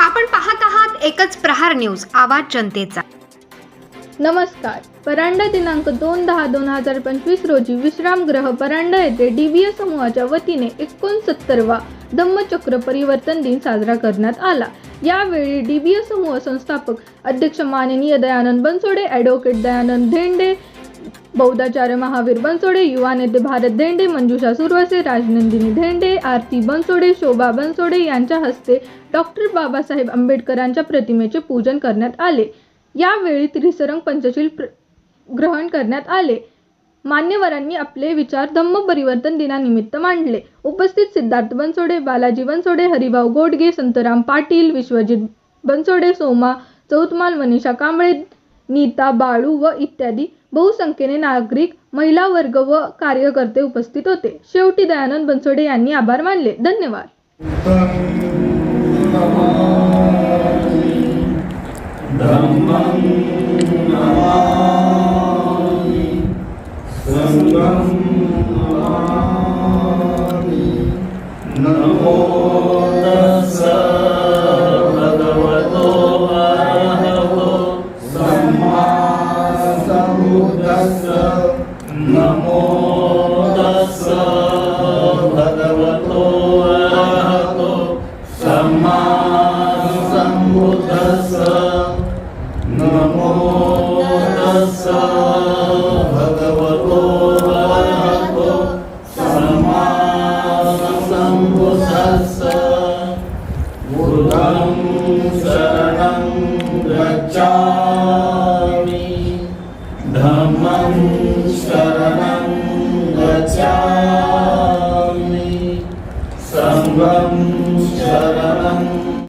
आपण पाहत आहात एकच प्रहार न्यूज आवाज जनतेचा. नमस्कार. परांडा दिनांक दोन दहा दोन हजार पंचवीस रोजी विश्रामगृह परांडा येथे डीबीए समूहाच्या वतीने एकोणसत्तरवा धम्मचक्र परिवर्तन दिन साजरा करण्यात आला. यावेळी डीबीए समूह संस्थापक अध्यक्ष माननीय दयानंद बनसोडे ॲडव्होकेट दयानंद धेंडे बौद्धाचार्य महावीर बनसोडे युवा नेते भारत धेंडे मंजुषा सुरवसे राजनंदिनी धेंडे आरती बनसोडे शोभा बनसोडे यांच्या हस्ते डॉक्टर बाबासाहेब आंबेडकरांच्या प्रतिमेचे पूजन करण्यात आले. यावेळी त्रिसरंग पंचशील प्र- ग्रहण करण्यात आले. मान्यवरांनी आपले विचार धम्म परिवर्तन दिनानिमित्त मांडले. उपस्थित सिद्धार्थ बनसोडे बालाजी बनसोडे हरिभाऊ गोडगे संतराम पाटील विश्वजित बनसोडे सोमा चौतमाल मनीषा कांबळे नीता बाळू व इत्यादी बहुसंख्येने नागरिक महिला वर्ग व कार्यकर्ते उपस्थित होते. शेवटी दयानंद बनसोडे यांनी आभार मानले. धन्यवाद. नमो มาสัมพุทธัสสะนะโมตัสสะภะคะวะโตอะระหะโตสัมมาสัมพุทธัสสะนะโมตัสสะภะคะวะโตอะระหะโตสัมมาสัมพุทธัสสะพุทธัง Sangam Sharanam Gacchami Sangam